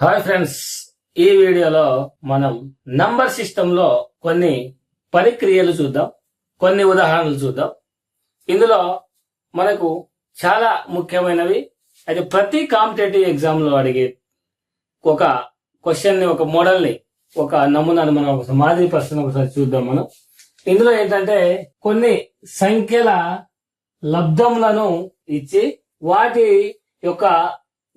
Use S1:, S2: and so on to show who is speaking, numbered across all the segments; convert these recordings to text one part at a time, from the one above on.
S1: Hi friends ఈ వీడియోలో మనం నంబర్ సిస్టమ్లో కొన్ని పరిక్రియలు చూద్దాం కొన్ని ఉదాహరణలు చూద్దాం. ఇందులో మనకు చాలా ముఖ్యమైనవి. అయితే ప్రతి కాంపిటేటివ్ ఎగ్జామ్లో అడిగే ఒక క్వశ్చన్ని ఒక మోడల్ని ఒక నమూనాను మనం ఒక మాదిరి ప్రశ్న ఒకసారి చూద్దాం మనం. ఇందులో ఏంటంటే కొన్ని సంఖ్యల లబ్ధములను ఇచ్చి వాటి యొక్క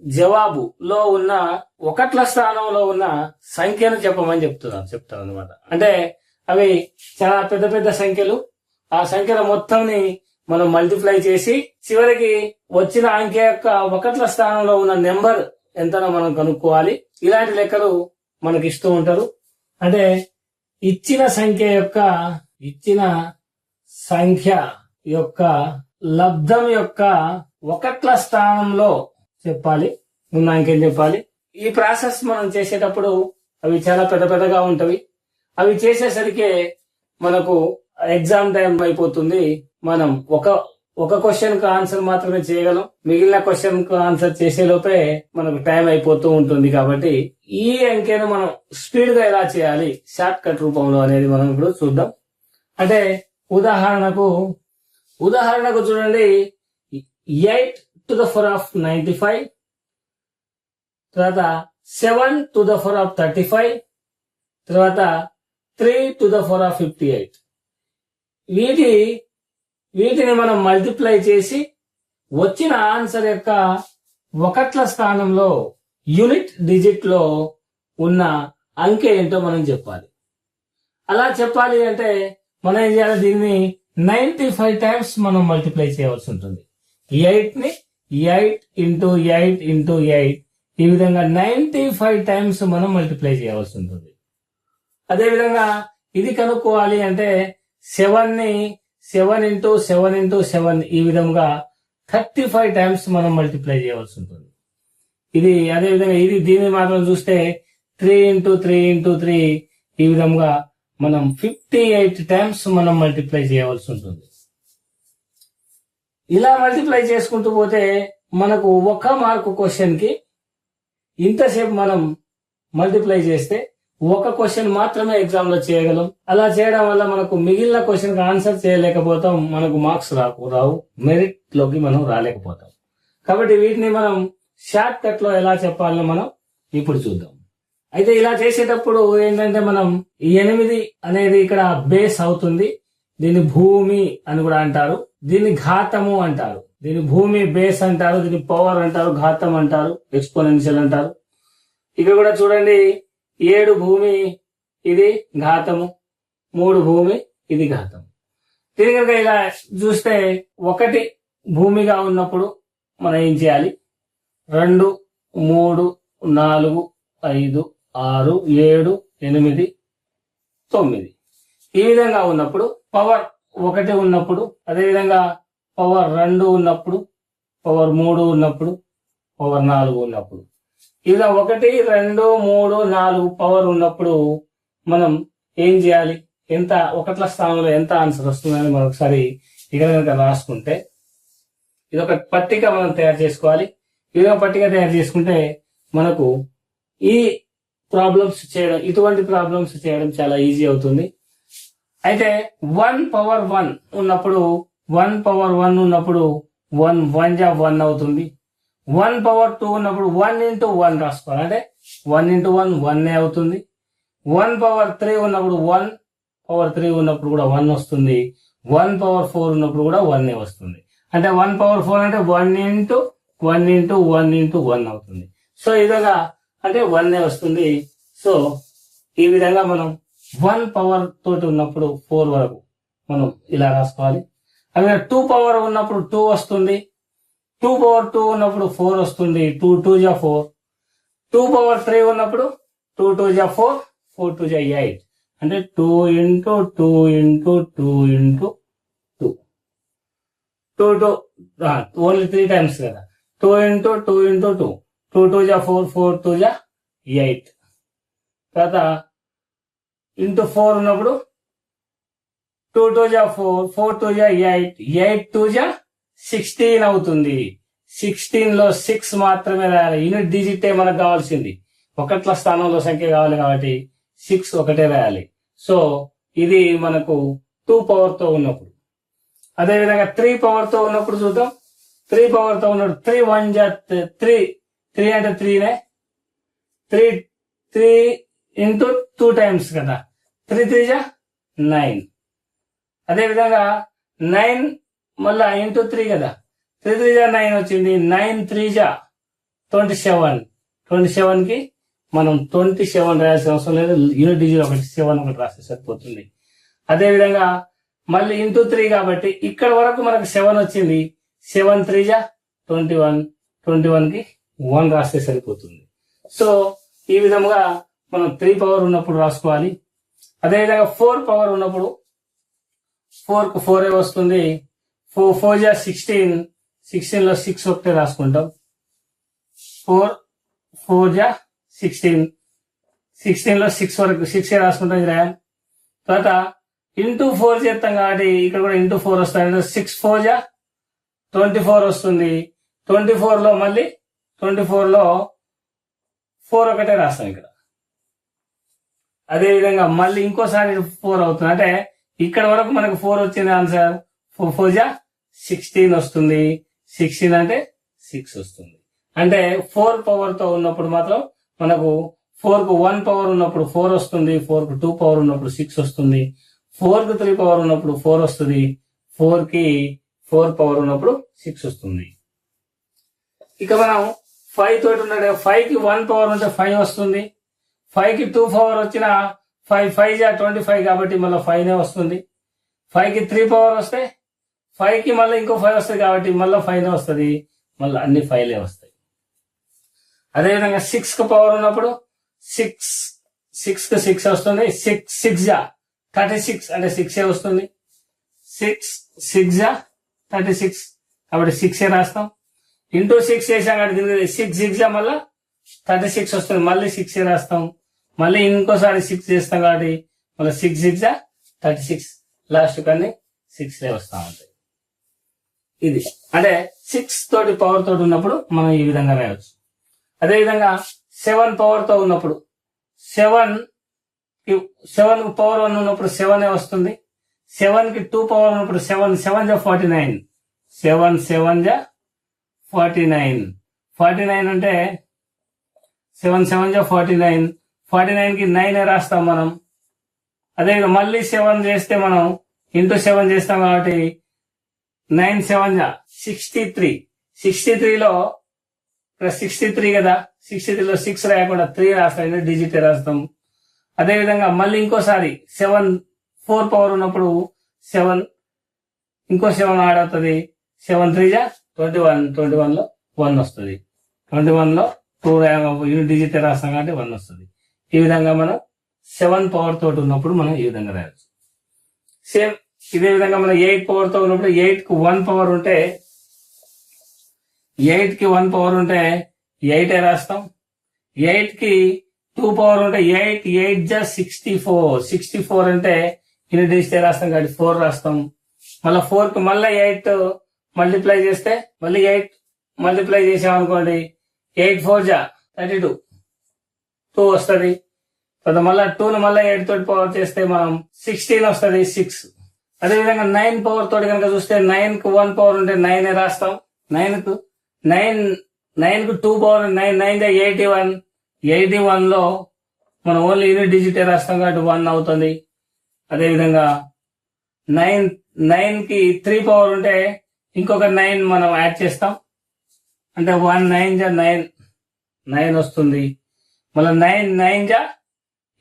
S1: జవాబు లో ఉన్న ఒకట్ల స్థానంలో ఉన్న సంఖ్యను చెప్పమని చెప్తున్నాను చెప్తాను అనమాట అంటే అవి చాలా పెద్ద పెద్ద సంఖ్యలు. ఆ సంఖ్యల మొత్తంని మనం మల్టిప్లై చేసి చివరికి వచ్చిన అంకె యొక్క ఒకట్ల స్థానంలో ఉన్న నెంబర్ ఎంతనో మనం కనుక్కోవాలి. ఇలాంటి లెక్కలు మనకి ఇస్తూ ఉంటారు. అంటే ఇచ్చిన సంఖ్య యొక్క ఇచ్చిన సంఖ్య యొక్క లబ్ధం యొక్క ఒకట్ల స్థానంలో చెప్పాలి. ఉన్న అంకెం చెప్పాలి? ఈ ప్రాసెస్ మనం చేసేటప్పుడు అవి చాలా పెద్ద పెద్దగా ఉంటవి. అవి చేసేసరికి మనకు ఎగ్జామ్ టైం అయిపోతుంది. మనం ఒక ఒక క్వశ్చన్కు ఆన్సర్ మాత్రమే చేయగలం. మిగిలిన క్వశ్చన్కు ఆన్సర్ చేసే లోపే మనకు టైం అయిపోతూ ఉంటుంది కాబట్టి ఈ అంకెను మనం స్పీడ్గా ఎలా చేయాలి? షార్ట్ కట్ రూపంలో అనేది మనం ఇప్పుడు చూద్దాం. అంటే ఉదాహరణకు ఉదాహరణకు చూడండి. Eight to the four of ninety five. తర్వాత seven to the four of thirty five తర్వాత three to the four of fifty eight. వీటి వీటిని మనం మల్టిప్లై చేసి వచ్చిన ఆన్సర్ యొక్క ఒకట్ల స్థానంలో యూనిట్ డిజిట్లో ఉన్న అంకె ఏంటో మనం చెప్పాలి. అలా చెప్పాలి అంటే మనం ఏం చేయాలి? దీన్ని నైన్టీ ఫైవ్ టైమ్స్ మనం మల్టిప్లై చేయవలసి ఉంటుంది. ఎయిట్ని eight into eight into eight. ఈ విధంగా నైంటీ ఫైవ్ టైమ్స్ మనం మల్టిప్లై చేయవలసి ఉంటుంది. అదేవిధంగా ఇది కనుక్కోవాలి అంటే సెవెన్ని seven into seven into seven ఈ విధంగా థర్టీ ఫైవ్ టైమ్స్ మనం మల్టిప్లై చేయవలసి ఉంటుంది. ఇది అదేవిధంగా ఇది దీన్ని మాత్రం చూస్తే three into three into three ఈ విధంగా మనం ఫిఫ్టీ ఎయిట్ టైమ్స్ మనం మల్టిప్లై చేయవలసి ఉంటుంది. ఇలా మల్టిప్లై చేసుకుంటూ పోతే మనకు ఒక మార్కు క్వశ్చన్కి ఇంతసేపు మనం మల్టిప్లై చేస్తే ఒక క్వశ్చన్ మాత్రమే ఎగ్జామ్లో చేయగలం. అలా చేయడం వల్ల మనకు మిగిలిన క్వశ్చన్కి ఆన్సర్ చేయలేకపోతాం మనకు మార్క్స్ రాకు రావు. మెరిట్లోకి మనం రాలేకపోతాం. కాబట్టి వీటిని మనం షార్ట్ కట్లో ఎలా చెప్పాలో మనం ఇప్పుడు చూద్దాం. అయితే ఇలా చేసేటప్పుడు ఏంటంటే మనం ఎనిమిది అనేది ఇక్కడ బేస్ అవుతుంది. దీన్ని భూమి అని కూడా అంటారు. దీన్ని ఘాతము అంటారు. దీని భూమి బేస్ అంటారు. దీన్ని పవర్ అంటారు. ఘాతం అంటారు. ఎక్స్పోనెన్షియల్ అంటారు. ఇక్కడ కూడా చూడండి ఏడు భూమి ఇది ఘాతము. మూడు భూమి ఇది ఘాతం దీని కనుక ఇలా చూస్తే ఒకటి భూమిగా ఉన్నప్పుడు మనం ఏం చేయాలి? రెండు మూడు నాలుగు ఐదు ఆరు ఏడు ఎనిమిది తొమ్మిది. ఈ విధంగా ఉన్నప్పుడు పవర్ ఒకటి ఉన్నప్పుడు అదేవిధంగా పవర్ రెండు ఉన్నప్పుడు పవర్ మూడు ఉన్నప్పుడు పవర్ నాలుగు ఉన్నప్పుడు. ఇలా ఒకటి రెండు మూడు నాలుగు పవర్ ఉన్నప్పుడు మనం ఏం చేయాలి? ఎంత ఒకట్ల స్థానంలో ఎంత ఆన్సర్ వస్తుందని మనం ఒకసారి ఇక్కడ కనుక రాసుకుంటే ఇది ఒక పట్టిక మనం తయారు చేసుకోవాలి. ఇది ఒక పట్టిక తయారు చేసుకుంటే మనకు ఈ ప్రాబ్లమ్స్ చేయడం ఇటువంటి ప్రాబ్లమ్స్ చేయడం చాలా ఈజీ అవుతుంది. అయితే వన్ పవర్ వన్ ఉన్నప్పుడు వన్ పవర్ వన్ ఉన్నప్పుడు వన్ వన్ జా వన్ అవుతుంది. వన్ పవర్ టూ ఉన్నప్పుడు వన్ ఇంటూ వన్ రాసుకోవాలి. అంటే వన్ ఇంటూ వన్ వన్ అవుతుంది. వన్ పవర్ త్రీ ఉన్నప్పుడు వన్ పవర్ త్రీ ఉన్నప్పుడు కూడా వన్ వస్తుంది. వన్ పవర్ ఫోర్ ఉన్నప్పుడు కూడా వన్ వస్తుంది. అంటే వన్ పవర్ ఫోర్ అంటే one into one into one into one అవుతుంది. సో ఈ విధంగా అంటే వన్ వస్తుంది. సో ఈ విధంగా మనం వన్ పవర్ తోటి ఉన్నప్పుడు ఫోర్ వరకు మనం ఇలా రాసుకోవాలి. అలాగే టూ పవర్ ఉన్నప్పుడు టూ వస్తుంది. టూ పవర్ టూ ఉన్నప్పుడు ఫోర్ వస్తుంది. టూ టూ జా ఫోర్. టూ పవర్ త్రీ ఉన్నప్పుడు టూ టూ జా ఫోర్ ఫోర్ టూ జా ఎయిట్. అంటే two into two into two into two. Two two only three times కదా. Two into two into two. Two two జా four four two జా eight. తర్వాత into four ఉన్నప్పుడు two two జా four four two జా eight eight two జా sixteen అవుతుంది. సిక్స్టీన్లో సిక్స్ మాత్రమే రాయాలి. యూనిట్ డిజిటే మనకు కావాల్సింది. ఒకట్ల స్థానంలో సంఖ్య కావాలి కాబట్టి సిక్స్ ఒకటే రాయాలి. సో ఇది మనకు టూ పవర్తో ఉన్నప్పుడు. అదేవిధంగా త్రీ పవర్తో ఉన్నప్పుడు చూద్దాం. త్రీ పవర్తో ఉన్నప్పుడు త్రీ వన్ జా త్రీ త్రీ అంటే త్రీనే. Three three into two times కదా. త్రీ త్రీ జా నైన్. అదేవిధంగా నైన్ మళ్ళా ఇంటూ త్రీ కదా. త్రీ త్రీ జా నైన్ వచ్చింది. నైన్ త్రీ జా ట్వంటీ సెవెన్. ట్వంటీ సెవెన్కి మనం ట్వంటీ సెవెన్ రాయాల్సిన అవసరం లేదు. యూనిట్ డిజిట్ ఒకటి సెవెన్ ఒకటి రాస్తే సరిపోతుంది. అదేవిధంగా మళ్ళీ ఇంటూ త్రీ కాబట్టి ఇక్కడ వరకు మనకు సెవెన్ వచ్చింది. సెవెన్ త్రీ జా ట్వంటీ వన్. ట్వంటీ వన్కి వన్ రాస్తే సరిపోతుంది. సో ఈ విధంగా మనం త్రీ పవర్ ఉన్నప్పుడు రాసుకోవాలి. అదేవిధంగా ఫోర్ పవర్ ఉన్నప్పుడు ఫోర్కు ఫోర్ ఏ వస్తుంది. ఫోర్ ఫోర్ జా సిక్స్టీన్ సిక్స్టీన్లో సిక్స్ ఒకటే రాసుకుంటాం. ఫోర్ ఫోర్ జా సిక్స్టీన్ సిక్స్టీన్లో సిక్స్ వరకు సిక్స్ రాసుకుంటాం ఇది రాయాలి తర్వాత ఇంటూ ఫోర్ చేస్తాం కాబట్టి ఇక్కడ కూడా ఇంటూ ఫోర్ వస్తుంది సిక్స్ ఫోర్ జా ట్వంటీ ఫోర్ వస్తుంది. ట్వంటీ ఫోర్లో మళ్ళీ ట్వంటీ ఫోర్లో ఫోర్ ఒకటే రాస్తాం ఇక్కడ. అదే విధంగా మళ్ళీ ఇంకోసారి ఫోర్ అవుతుంది. అంటే ఇక్కడ వరకు మనకు ఫోర్ వచ్చింది ఆన్సర్ ఫోర్ ఫోర్ జా? సిక్స్టీన్ వస్తుంది. సిక్స్టీన్ అంటే సిక్స్ వస్తుంది. అంటే ఫోర్ పవర్తో ఉన్నప్పుడు మాత్రం మనకు ఫోర్కు వన్ పవర్ ఉన్నప్పుడు ఫోర్ వస్తుంది. ఫోర్కు టూ పవర్ ఉన్నప్పుడు సిక్స్ వస్తుంది. ఫోర్కు త్రీ పవర్ ఉన్నప్పుడు ఫోర్ వస్తుంది. ఫోర్కి ఫోర్ పవర్ ఉన్నప్పుడు సిక్స్ వస్తుంది. ఇక మనం ఫైవ్ తోటి ఉన్నాడు ఫైవ్కి వన్ పవర్ ఉంటే ఫైవ్ వస్తుంది. ఫైవ్కి టూ పవర్ వచ్చిన ఫైవ్ ఫైవ్ జా ట్వంటీ ఫైవ్ కాబట్టి మళ్ళీ ఫైవ్ నే వస్తుంది. ఫైవ్కి త్రీ పవర్ వస్తే ఫైవ్కి మళ్ళీ ఇంకో ఫైవ్ వస్తుంది కాబట్టి మళ్ళీ ఫైవ్ నే వస్తుంది. మళ్ళీ అన్ని ఫైవ్లే వస్తాయి. అదేవిధంగా సిక్స్కు పవర్ ఉన్నప్పుడు సిక్స్ సిక్స్కు సిక్స్ వస్తుంది. సిక్స్ సిక్స్ జా థర్టీ సిక్స్ అంటే సిక్స్ ఏ వస్తుంది. సిక్స్ సిక్స్ జా థర్టీ సిక్స్ కాబట్టి సిక్స్ ఏ రాస్తాం. ఇంటూ సిక్స్ చేసాం కాబట్టి సిక్స్ సిక్స్ జా మళ్ళీ థర్టీ సిక్స్ వస్తుంది. మళ్ళీ సిక్స్ ఏ రాస్తాం. మళ్ళీ ఇంకోసారి సిక్స్ చేస్తాం కాబట్టి మళ్ళీ six six thirty six last కానీ సిక్స్ లే వస్తా ఉంటాయి. ఇది. అంటే సిక్స్ తోటి పవర్ తోటి ఉన్నప్పుడు మనం ఈ విధంగా రాయవచ్చు అదేవిధంగా సెవెన్ పవర్తో ఉన్నప్పుడు సెవెన్ సెవెన్ పవర్ వన్ ఉన్నప్పుడు సెవెన్ వస్తుంది? సెవెన్కి టూ పవర్ ఉన్నప్పుడు సెవెన్ సెవెన్ జా ఫార్టీ నైన్ సెవెన్ సెవెన్ జా ఫార్టీ నైన్ ఫార్టీ నైన్ అంటే సెవెన్ సెవెన్ జా ఫార్టీ నైన్ ఫార్టీ నైన్కి నైన్ రాస్తాం మనం. అదే మళ్ళీ సెవెన్ చేస్తే మనం ఇంటూ సెవెన్ చేస్తాం కాబట్టి నైన్ సెవెన్ జా సిక్స్టీ త్రీ. సిక్స్టీ త్రీలో సిక్స్టీ త్రీ కదా సిక్స్టీ త్రీలో సిక్స్ రాయకుండా త్రీ రాస్తాం డిజిట్ రాస్తాం. అదేవిధంగా మళ్ళీ ఇంకోసారి సెవెన్ ఫోర్ పవర్ ఉన్నప్పుడు సెవెన్ ఇంకో సెవెన్ యాడ్ అవుతుంది. సెవెన్ త్రీ జా ట్వంటీ వన్ ట్వంటీ వన్లో వన్ వస్తుంది. ట్వంటీ వన్లో టూ యూనిట్ డిజిట్ రాస్తాం కాబట్టి వన్ వస్తుంది. ఈ విధంగా మనం సెవెన్ పవర్ తోటి ఉన్నప్పుడు మనం ఈ విధంగా రాయచ్చు. సేమ్ ఇదే విధంగా మనం ఎయిట్ పవర్తో ఉన్నప్పుడు ఎయిట్కు వన్ పవర్ ఉంటే ఎయిట్కి వన్ పవర్ ఉంటే ఎయిట్ రాస్తాం. ఎయిట్కి టూ పవర్ ఉంటే ఎయిట్ ఎయిట్ జా సిక్స్టీ ఫోర్. సిక్స్టీ ఫోర్ అంటే ఇన్ని డిజిటే రాస్తాం కాబట్టి ఫోర్ రాస్తాం. మళ్ళీ ఫోర్కి మళ్ళీ ఎయిట్ మల్టిప్లై చేస్తే మళ్ళీ ఎయిట్ మల్టిప్లై చేసాం అనుకోండి ఎయిట్ ఫోర్ జా థర్టీ టూ. టూ వస్తుంది. తర్వాత మళ్ళీ టూను మళ్ళీ ఎయిట్ తోటి పవర్ చేస్తే మనం సిక్స్టీన్ వస్తుంది సిక్స్ అదేవిధంగా నైన్ పవర్ తోటి కనుక చూస్తే నైన్కు వన్ పవర్ ఉంటే నైన్ రాస్తాం. నైన్కు nine నైన్కు two power nine nine eighty one eighty వన్లో మనం ఓన్లీ యూనిట్ డిజిట్ రాస్తాం కాబట్టి వన్ అవుతుంది. అదేవిధంగా నైన్ నైన్కి త్రీ పవర్ ఉంటే ఇంకొక నైన్ మనం యాడ్ చేస్తాం. అంటే వన్ నైన్ జా నైన్ నైన్ వస్తుంది. మళ్ళీ నైన్ నైన్ జా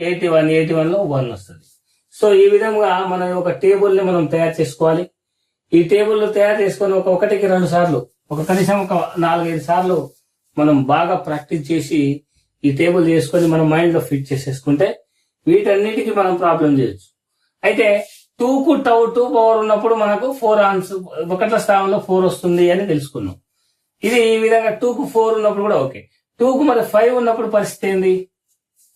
S1: ఎయిటీ వన్ ఎయిటీ వన్లో వన్ వస్తుంది. సో ఈ విధంగా మనం ఒక టేబుల్ని మనం తయారు చేసుకోవాలి. ఈ టేబుల్ తయారు చేసుకొని ఒక ఒకటికి రెండు సార్లు ఒక కనీసం ఒక నాలుగైదు సార్లు మనం బాగా ప్రాక్టీస్ చేసి ఈ టేబుల్ చేసుకొని మన మైండ్లో ఫిట్ చేసేసుకుంటే వీటన్నిటికీ మనం ప్రాబ్లం చేయొచ్చు. అయితే టూ కు టౌ టూ పవర్ ఉన్నప్పుడు మనకు ఫోర్ ఆన్స్ ఒకట్ల స్థానంలో ఫోర్ వస్తుంది అని తెలుసుకున్నాం. ఇది ఈ విధంగా టూ కు ఫోర్ ఉన్నప్పుడు కూడా ఓకే. టూకు మరి ఫైవ్ ఉన్నప్పుడు పరిస్థితి ఏంది?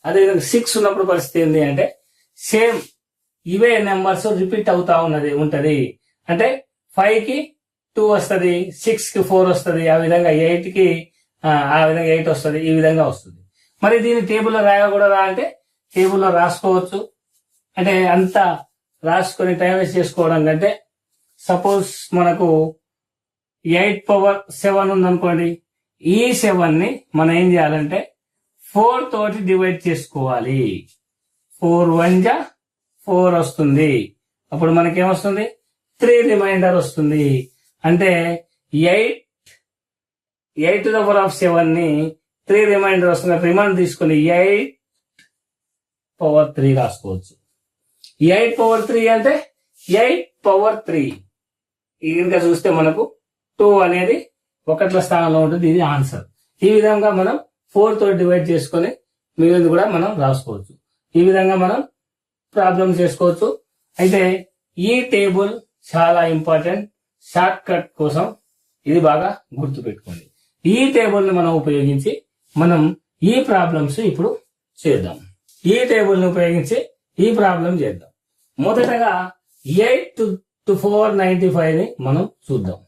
S1: అదేవిధంగా సిక్స్ ఉన్నప్పుడు పరిస్థితి ఏంది అంటే సేమ్ ఇవే నెంబర్స్ రిపీట్ అవుతా ఉన్నది ఉంటది. అంటే ఫైవ్కి టూ వస్తుంది సిక్స్కి ఫోర్ వస్తుంది ఆ విధంగా ఎయిట్కి ఆ, ఆ విధంగా ఎయిట్ వస్తుంది ఈ విధంగా వస్తుంది. మరి దీన్ని టేబుల్లో రాయకూడదా అంటే టేబుల్లో రాసుకోవచ్చు. అంటే అంత రాసుకొని టైం వేస్ట్ చేసుకోవడం కంటే సపోజ్ మనకు ఎయిట్ పవర్ సెవెన్ ఉందనుకోండి ఈ సెవెన్ని మనం ఏం చేయాలంటే ఫోర్ తోటి డివైడ్ చేసుకోవాలి. ఫోర్ వన్ జా ఫోర్ వస్తుంది. అప్పుడు మనకేమొస్తుంది? త్రీ రిమైండర్ వస్తుంది. అంటే eight eight the power of సెవెన్ని three remainder వస్తుంది. రిమైండర్ తీసుకుని ఎయిట్ పవర్ త్రీ రాసుకోవచ్చు. ఎయిట్ పవర్ త్రీ అంటే ఎయిట్ పవర్ త్రీ. ఇంకా చూస్తే మనకు టూ అనేది ఒకట్ల స్థానంలో ఉంటుంది ఇది ఆన్సర్. ఈ విధంగా మనం ఫోర్తో డివైడ్ చేసుకొని మిగిలింది కూడా మనం రాసుకోవచ్చు. ఈ విధంగా మనం ప్రాబ్లం చేసుకోవచ్చు. అయితే ఈ టేబుల్ చాలా ఇంపార్టెంట్ షార్ట్ కట్ కోసం ఇది బాగా గుర్తు పెట్టుకోండి ఈ టేబుల్ని మనం ఉపయోగించి మనం ఈ ప్రాబ్లమ్స్ ఇప్పుడు చేద్దాం. ఈ టేబుల్ని ఉపయోగించి ఈ ప్రాబ్లం చేద్దాం. మొదటగా eight to to four ninety ఫైవ్ని మనం చూద్దాం.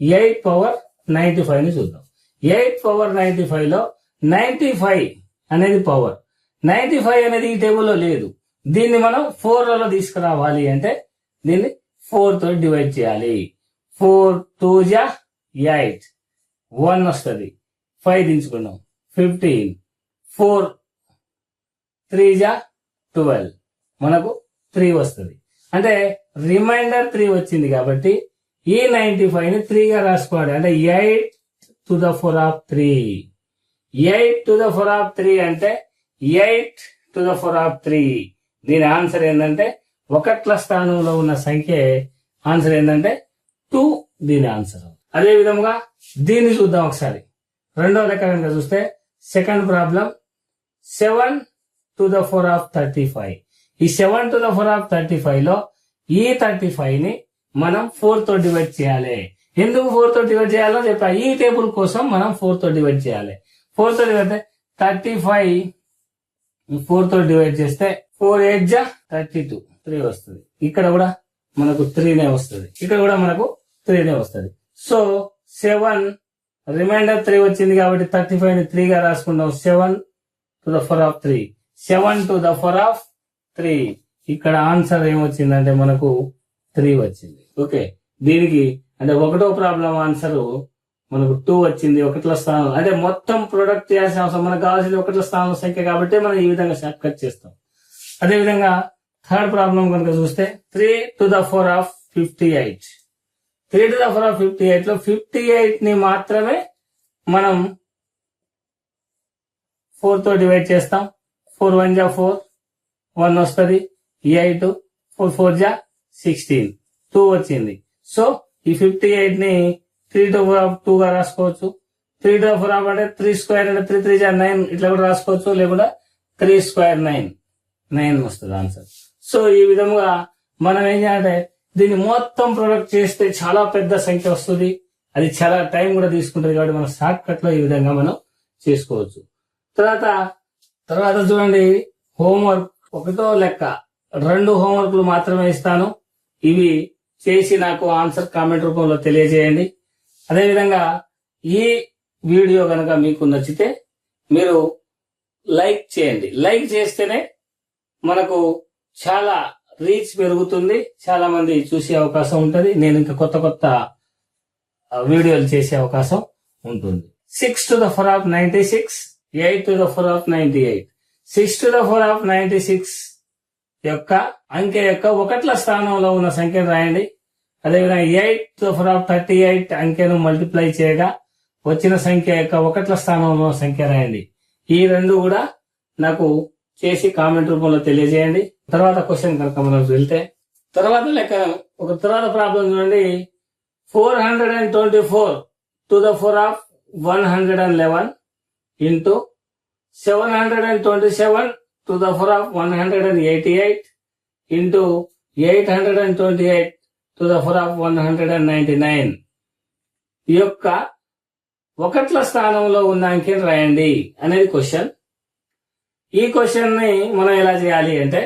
S1: ఎయిట్ పవర్ నైన్టీ ఫైవ్ని చూద్దాం. ఎయిట్ పవర్ నైన్టీ ఫైవ్లో నైన్టీ ఫైవ్ అనేది పవర్. నైన్టీ ఫైవ్ అనేది ఈ టేబుల్లో లేదు. దీన్ని మనం ఫోర్లలో తీసుకురావాలి అంటే దీన్ని ఫోర్తో డివైడ్ చేయాలి. ఫోర్ టూ జా ఎయిట్. వన్ వస్తుంది. ఫైవ్ దించుకున్నాం. ఫిఫ్టీన్ ఫోర్ త్రీ జా ట్వెల్వ్ మనకు త్రీ వస్తుంది. అంటే రిమైండర్ త్రీ వచ్చింది కాబట్టి ఈ నైన్టీ ఫైవ్ని త్రీగా రాసుకోవాలి. అంటే eight to the four of three eight to the four of three అంటే eight to the four of three దీని ఆన్సర్ ఏంటంటే ఒకట్ల స్థానంలో ఉన్న సంఖ్య ఆన్సర్ ఏంటంటే టూ దీని ఆన్సర్. అదే విధముగా దీన్ని చూద్దాం ఒకసారి. రెండో లెక్క కనుక చూస్తే second problem seven to the four of thirty five ఈ seven to the four of thirty ఫైవ్లో ఈ థర్టీ ఫైవ్ని మనం ఫోర్తో డివైడ్ చేయాలి. ఎందుకు ఫోర్తో డివైడ్ చేయాలో చెప్పా. ఈ టేబుల్ కోసం మనం ఫోర్తో డివైడ్ చేయాలి. ఫోర్తో డివైడ్ థర్టీ ఫైవ్ ఫోర్తో డివైడ్ చేస్తే ఫోర్ ఎయిట్ జా థర్టీ టూ త్రీ వస్తుంది. ఇక్కడ కూడా మనకు త్రీనే వస్తుంది. ఇక్కడ కూడా మనకు త్రీనే వస్తుంది. సో సెవెన్ రిమైండర్ త్రీ వచ్చింది కాబట్టి థర్టీ ఫైవ్ని త్రీగా రాసుకుందాం. Seven to the four of three seven to the four of three ఇక్కడ ఆన్సర్ ఏమొచ్చిందంటే మనకు త్రీ వచ్చింది. ఓకే. దీనికి అంటే ఒకటో ప్రాబ్లం ఆన్సర్ మనకు టూ వచ్చింది ఒకట్ల స్థానం. అంటే మొత్తం ప్రొడక్ట్ చేయాల్సిన అవసరం మనకు కావాల్సింది ఒకటిలో స్థానం సంఖ్య కాబట్టి మనం ఈ విధంగా షార్ట్ కట్ చేస్తాం. అదే విధంగా థర్డ్ ప్రాబ్లం కనుక చూస్తే three to the four of fifty eight three to the four of fifty ఎయిట్లో ఫిఫ్టీ ఎయిట్ని మాత్రమే మనం ఫోర్తో డివైడ్ చేస్తాం. ఫోర్ వన్ జా ఫోర్ వన్ వస్తుంది. ఎయిట్ ఫోర్ ఫోర్ జా సిక్స్టీన్ టూ వచ్చింది. సో ఈ fifty ఎయిట్ని three to four of two గా రాసుకోవచ్చు. త్రీ టు ఫోర్ అంటే త్రీ స్క్వేర్ అంటే త్రీ త్రీ జార్ నైన్ ఇట్లా కూడా రాసుకోవచ్చు లేకుండా త్రీ స్క్వేర్ నైన్ నైన్ వస్తుంది ఆన్సర్ సో ఈ విధముగా మనం ఏం చేయాలంటే దీన్ని మొత్తం ప్రొడక్ట్ చేస్తే చాలా పెద్ద సంఖ్య వస్తుంది. అది చాలా టైం కూడా తీసుకుంటుంది కాబట్టి మనం షార్ట్ కట్లో ఈ విధంగా మనం చేసుకోవచ్చు. తర్వాత తర్వాత చూడండి హోంవర్క్ ఒకటో లెక్క. రెండు హోంవర్క్లు మాత్రమే ఇస్తాను. ఇవి చేసి నాకు ఆన్సర్ కామెంట్ రూపంలో తెలియజేయండి. అదేవిధంగా ఈ వీడియో కనుక మీకు నచ్చితే మీరు లైక్ చేయండి. లైక్ చేస్తేనే మనకు చాలా రీచ్ పెరుగుతుంది. చాలా మంది చూసే అవకాశం ఉంటుంది. నేను ఇంకా కొత్త కొత్త వీడియోలు చేసే అవకాశం ఉంటుంది. Six to the four of ninety six eight to the four of ninety eight six to the four of ninety six యొక్క అంకె యొక్క ఒకట్ల స్థానంలో ఉన్న సంఖ్యను రాయండి. అదేవిధంగా eight to four of thirty eight అంకెను మల్టిప్లై చేయగా వచ్చిన సంఖ్య యొక్క ఒకట్ల స్థానంలో ఉన్న సంఖ్య రాయండి. ఈ రెండు కూడా నాకు చేసి కామెంట్ రూపంలో తెలియజేయండి. తర్వాత క్వశ్చన్ కనుక మనం వెళ్తే తర్వాత లెక్క ఒక తర్వాత ప్రాబ్లం చూడండి. Four hundred and twenty four to the four of one hundred and eleven into seven hundred and twenty seven to the four of one hundred and eighty eight into eight hundred and twenty eight to the four of one hundred and ninety nine ఈ యొక్క ఒకట్ల స్థానంలో ఉన్న అంకెని రాయండి అనేది question ఈ క్వశ్చన్ని మనం ఎలా చేయాలి అంటే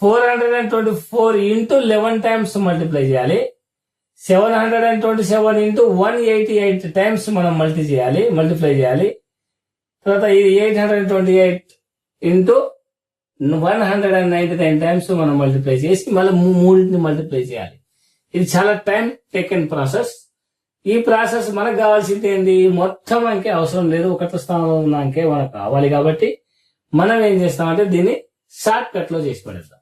S1: four hundred and twenty four into eleven times multiply చేయాలి. Seven hundred and twenty seven into one eighty eight times మనం మల్టీ చేయాలి మల్టిప్లై చేయాలి. తర్వాత ఇది eight hundred twenty eight into one hundred and ninety nine times మనం multiply చేసి మళ్ళీ మూ- మూడింటిని మల్టిప్లై చేయాలి. ఇది చాలా టైం టేకెన్ ప్రాసెస్ ఈ ప్రాసెస్ మనకు కావాల్సింది ఏంది? మొత్తం అంకే అవసరం లేదు. ఒకటి స్థానంలో ఉన్న అంకే మనకు కావాలి కాబట్టి మనం ఏం చేస్తామంటే దీన్ని షార్ట్ కట్లో చేసి పెడతాం.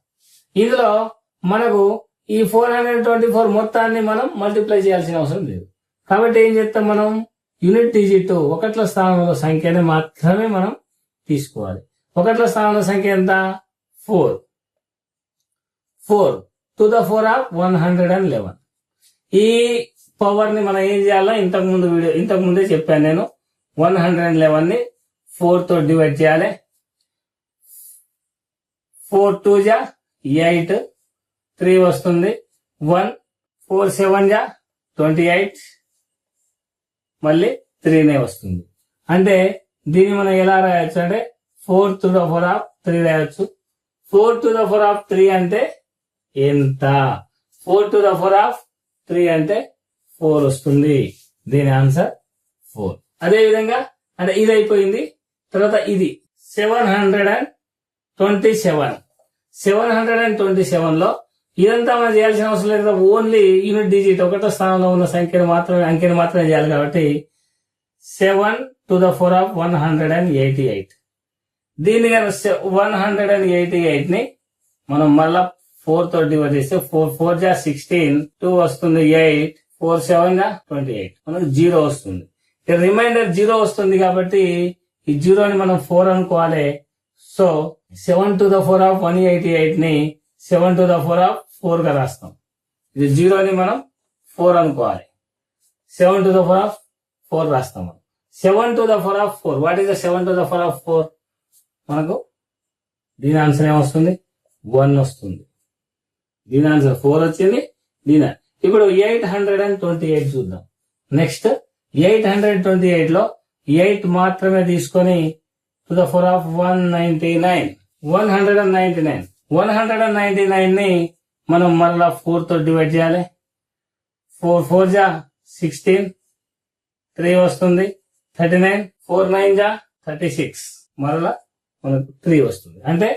S1: ఇందులో మనకు ఈ ఫోర్ హండ్రెడ్ ట్వంటీ ఫోర్ మొత్తాన్ని మనం మల్టిప్లై చేయాల్సిన అవసరం లేదు. కాబట్టి ఏం చేస్తాం మనం? యూనిట్ డిజిట్ ఒకట్ల స్థానంలో సంఖ్యని మాత్రమే మనం తీసుకోవాలి. ఒకట్ల స్థానంలో సంఖ్య ఎంత? Four four to the four of one hundred and eleven ఈ పవర్ని మనం ఏం చేయాలో? ఇంతకు ముందు వీడియో ఇంతకు ముందే చెప్పాను నేను. వన్ హండ్రెడ్ అండ్ లెవెన్ని ఫోర్తో డివైడ్ చేయాలి. ఫోర్ టూ జా ఎయిట్ త్రీ వస్తుంది. వన్ ఫోర్ సెవెన్ జా ట్వంటీ ఎయిట్ మళ్ళీ త్రీనే వస్తుంది. అంటే దీన్ని మనం ఎలా రాయొచ్చు అంటే four to the four of three రాయొచ్చు. Four to the four of three అంటే ఎంత? Four to the four of three అంటే ఫోర్ వస్తుంది. దీని ఆన్సర్ ఫోర్. అదే విధంగా అంటే ఇది అయిపోయింది. తర్వాత ఇది seven hundred and twenty seven. Seven hundred and twenty సెవెన్లో ఇదంతా మనం చేయాల్సిన అవసరం లేదు ఓన్లీ యూనిట్ డిజిట్ ఒకటో స్థానంలో ఉన్న సంఖ్యను మాత్రమే అంకెను మాత్రమే చేయాలి కాబట్టి seven to the four of one hundred and eighty eight. దీన్ని వన్ హండ్రెడ్ అండ్ ఎయిటీ ఎయిట్ని మనం మళ్ళా ఫోర్తో డివైడ్ చేస్తే ఫోర్ ఫోర్ జా సిక్స్టీన్ టూ వస్తుంది ఎయిట్ ఫోర్ సెవెన్ జా ట్వంటీ ఎయిట్ మనకు జీరో వస్తుంది. రిమైండర్ జీరో వస్తుంది కాబట్టి ఈ జీరోని మనం ఫోర్ అనుకోవాలి. So seven to the four of one eighty ఎయిట్ని seven to the four of ఫోర్గా రాస్తాం. ఇది జీరోని మనం ఫోర్ అనుకోవాలి. Seven to the four of four రాస్తాం మనం. Seven to the four of four what is the seven to the four of four మనకు దీని answer ఏమొస్తుంది? వన్ వస్తుంది. దీని ఆన్సర్ ఫోర్ వచ్చింది దీని ఇప్పుడు eight hundred and twenty eight చూద్దాం. నెక్స్ట్ ఎయిట్ హండ్రెడ్ ట్వంటీ ఎయిట్లో ఎయిట్ మాత్రమే తీసుకొని to the four of one ninety nine one hundred and ninety nine one hundred and ninety నైన్ని మనం మళ్ళా ఫోర్తో డివైడ్ చేయాలి. ఫోర్ ఫోర్ జా? సిక్స్టీన్ త్రీ వస్తుంది థర్టీ నైన్ ఫోర్ నైన్ జా? థర్టీ సిక్స్ మరలా మనకు త్రీ వస్తుంది. అంటే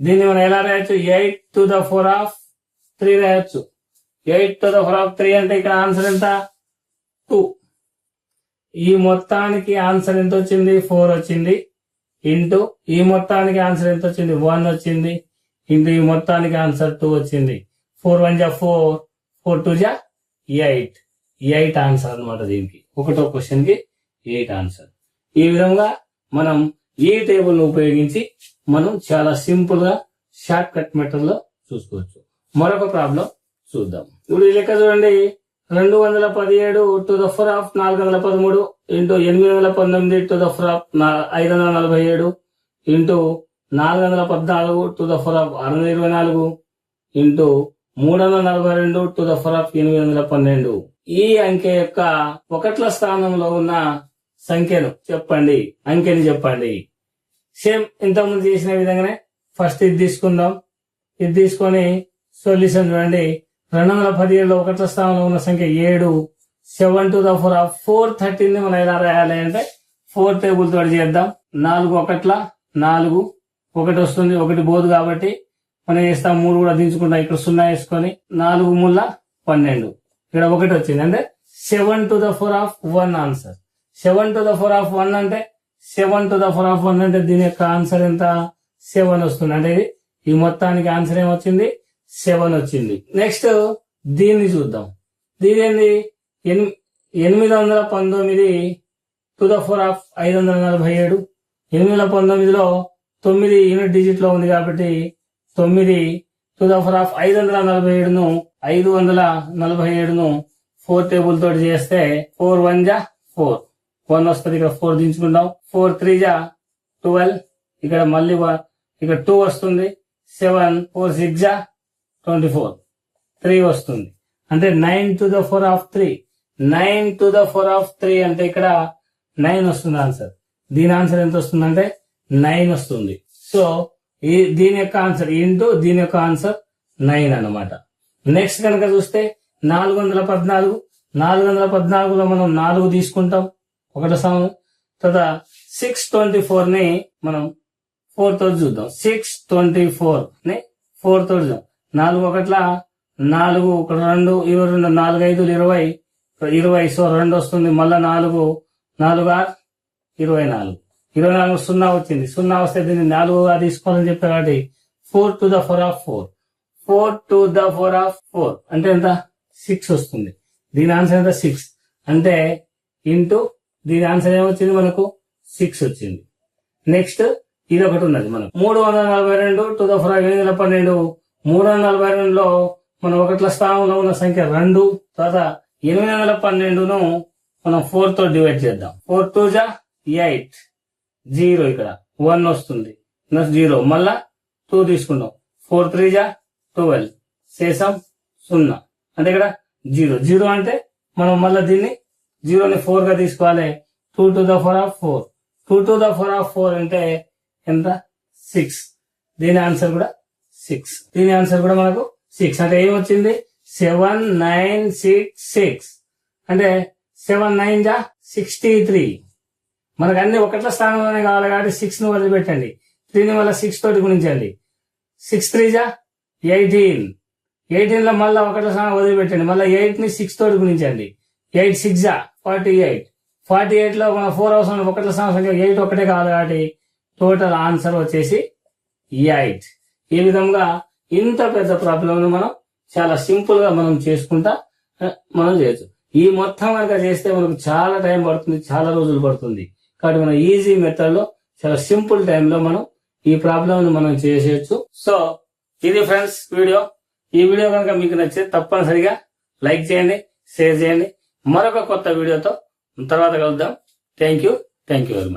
S1: దీన్ని మనం ఎలా రాయొచ్చు? Eight to the four of three రాయొచ్చు. Eight to the four of three అంటే ఇక్కడ ఆన్సర్ ఎంత? టూ ఈ మొత్తానికి ఆన్సర్ ఎంత వచ్చింది? ఫోర్ వచ్చింది. ఇంటూ ఈ మొత్తానికి ఆన్సర్ ఎంత వచ్చింది? వన్ వచ్చింది. ఇంటూ ఈ మొత్తానికి ఆన్సర్ టూ వచ్చింది. ఫోర్ వన్ జా ఫోర్ ఫోర్ టూ జా ఎయిట్ ఎయిట్ ఆన్సర్ అనమాట దీనికి. ఒకటో క్వశ్చన్కి ఎయిట్ ఆన్సర్ ఈ విధంగా మనం ఈ టేబుల్ను ఉపయోగించి మనం చాలా సింపుల్గా షార్ట్ కట్ మెథడ్లో చూసుకోవచ్చు. మరొక ప్రాబ్లం చూద్దాం. ఇప్పుడు ఈ లెక్క చూడండి. రెండు వందల పదిహేడు టు ద ఫోర్ ఆఫ్ నాలుగు వందల పదమూడు ఇంటూ ఎనిమిది వందల పంతొమ్మిది టు ద ఫోర్ ఆఫ్ ఐదు వందల నలభై ఏడు ఇంటూ నాలుగు వందల పద్నాలుగు టు ద ఫోర్ ఆఫ్ ఆరు వందల ఇరవై నాలుగు ఇంటూ మూడు వందల నలభై రెండు టు ద ఫోర్ ఆఫ్ ఎనిమిది వందల పన్నెండు. ఈ అంకె యొక్క ఒకట్ల స్థానంలో ఉన్న సంఖ్యను చెప్పండి అంకెని చెప్పండి. సేమ్ ఇంతకుముందు చేసిన విధంగానే ఫస్ట్ ఇది తీసుకుందాం. ఇది తీసుకొని సొల్యూషన్ చూడండి. రెండు వందల పదిహేడులో ఒకటో స్థానంలో ఉన్న సంఖ్య ఏడు. Seven to the four of four thirteen మనం ఎలా రాయాలి అంటే ఫోర్ టేబుల్ తోటి చేద్దాం. నాలుగు ఒకట్ల నాలుగు. ఒకటి వస్తుంది ఒకటి బోదు కాబట్టి మనం చేస్తాం? మూడు కూడా దించుకుంటాం. ఇక్కడ సున్నా వేసుకొని నాలుగు ముళ్ళ పన్నెండు. ఇక్కడ ఒకటి వచ్చింది. అంటే seven to the four of one answer seven to the four of one అంటే seven to the four of one అంటే దీని యొక్క ఆన్సర్ ఎంత? సెవెన్ వస్తుంది. అంటే ఇది ఈ మొత్తానికి ఆన్సర్ ఏమొచ్చింది సెవెన్ వచ్చింది. నెక్స్ట్ దీన్ని చూద్దాం. దీని ఏంది ఎనిమిది వందల పంతొమ్మిది టు ద ఫోర్ ఆఫ్ ఐదు వందల నలభై ఏడు. ఎనిమిది వందల పంతొమ్మిదిలో తొమ్మిది యూనిట్ డిజిట్లో ఉంది కాబట్టి తొమ్మిది టు ద ఫోర్ ఆఫ్ ఐదు వందల నలభై ఏడును ఐదు వందల నలభై ఏడును ఫోర్ టేబుల్ తోటి చేస్తే ఫోర్ వన్ జా ఫోర్ వన్ వస్తుంది ఇక్కడ ఫోర్ దించుకుందాం. ఫోర్ త్రీ జా? ట్వెల్వ్ ఇక్కడ మళ్ళీ ఇక్కడ టూ వస్తుంది. సెవెన్ ఫోర్ సిక్స్ జా? ట్వంటీ ఫోర్ త్రీ వస్తుంది. అంటే nine to the four of three nine to the four of three అంటే ఇక్కడ నైన్ వస్తుంది ఆన్సర్ దీని ఆన్సర్ ఎంత వస్తుంది అంటే నైన్ వస్తుంది. సో ఈ దీని యొక్క ఆన్సర్ ఇంటూ దీని యొక్క ఆన్సర్ నైన్ అన్నమాట. నెక్స్ట్ కనుక చూస్తే నాలుగు వందల పద్నాలుగు. నాలుగు వందల పద్నాలుగులో మనం నాలుగు తీసుకుంటాం. ఒకటి స్థానం తర్వాత సిక్స్ ట్వంటీ ఫోర్ని మనం ఫోర్తో చూద్దాం. సిక్స్ ట్వంటీ ఫోర్ని ఫోర్తో చూద్దాం. నాలుగు ఒకట్ల నాలుగు ఒక రెండు ఇరవై రెండు నాలుగు ఐదు ఇరవై ఇరవై సో రెండు వస్తుంది. మళ్ళా నాలుగు నాలుగు ఆరు ఇరవై నాలుగు. ఇరవై నాలుగు సున్నా వచ్చింది. సున్నా వస్తే దీన్ని నాలుగుగా తీసుకోవాలని చెప్పారు కాబట్టి four to the four of four four to the four of four అంటే ఎంత? సిక్స్ వస్తుంది. దీని ఆన్సర్ ఎంత? సిక్స్ అంటే ఇంటూ దీని ఆన్సర్ ఏమొచ్చింది మనకు? సిక్స్ వచ్చింది. నెక్స్ట్ ఇది ఒకటి ఉన్నది మనం మూడు వందల నలభై రెండు టూ ద ఫోర్ ఎనిమిది వందల పన్నెండు. మూడు వందల నలభై రెండులో మనం ఒకట్ల స్థానంలో ఉన్న సంఖ్య రెండు తర్వాత ఎనిమిది వందల పన్నెండును మనం ఫోర్తో డివైడ్ చేద్దాం. ఫోర్ టూ జా ఎయిట్ జీరో ఇక్కడ. వన్ వస్తుంది. నెక్స్ట్ జీరో మళ్ళా టూ తీసుకుంటాం ఫోర్ త్రీ జా ట్వెల్వ్ శేషం సున్నా. అంటే ఇక్కడ జీరో జీరో అంటే మనం మళ్ళీ దీన్ని జీరోని ఫోర్గా తీసుకోవాలి. Two to the four of four two to the four of four అంటే ఎంత? సిక్స్ దీని ఆన్సర్ కూడా సిక్స్ దీని ఆన్సర్ కూడా మనకు సిక్స్ అంటే ఏం వచ్చింది? సెవెన్ నైన్ సిక్స్ సిక్స్ అంటే సెవెన్ నైన్ జా సిక్స్టీ త్రీ మనకు అన్ని ఒకట్ల స్థానంలోనే కావాలి కాబట్టి సిక్స్ను వదిలిపెట్టండి. త్రీని మళ్ళీ సిక్స్ తోటి గుణించండి. సిక్స్ త్రీ జా ఎయిటీన్ ఎయిటీన్లో మళ్ళీ ఒకట్ల స్థానం వదిలిపెట్టండి. మళ్ళీ ఎయిట్ని సిక్స్ తోటి గుణించండి. Eight six forty eight forty ఎయిట్లో మన ఫోర్ అవర్స్ ఒకటి సంవత్సరం ఎయిట్ ఒకటే కాదు కాబట్టి టోటల్ ఆన్సర్ వచ్చేసి ఎయిట్. ఈ విధంగా ఇంత పెద్ద ప్రాబ్లం మనం చాలా సింపుల్గా మనం చేసుకుంటా మనం చేయొచ్చు. ఈ మొత్తం కనుక చేస్తే మనకు చాలా టైం పడుతుంది చాలా రోజులు పడుతుంది. కాబట్టి మనం ఈజీ మెథడ్లో చాలా సింపుల్ టైంలో మనం ఈ ప్రాబ్లం మనం చేసేయచ్చు. సో ఇది ఫ్రెండ్స్ వీడియో. ఈ వీడియో కనుక మీకు నచ్చితే తప్పనిసరిగా లైక్ చేయండి షేర్ చేయండి. మరొక కొత్త వీడియోతో తర్వాత కలుద్దాం. Thank you thank you very much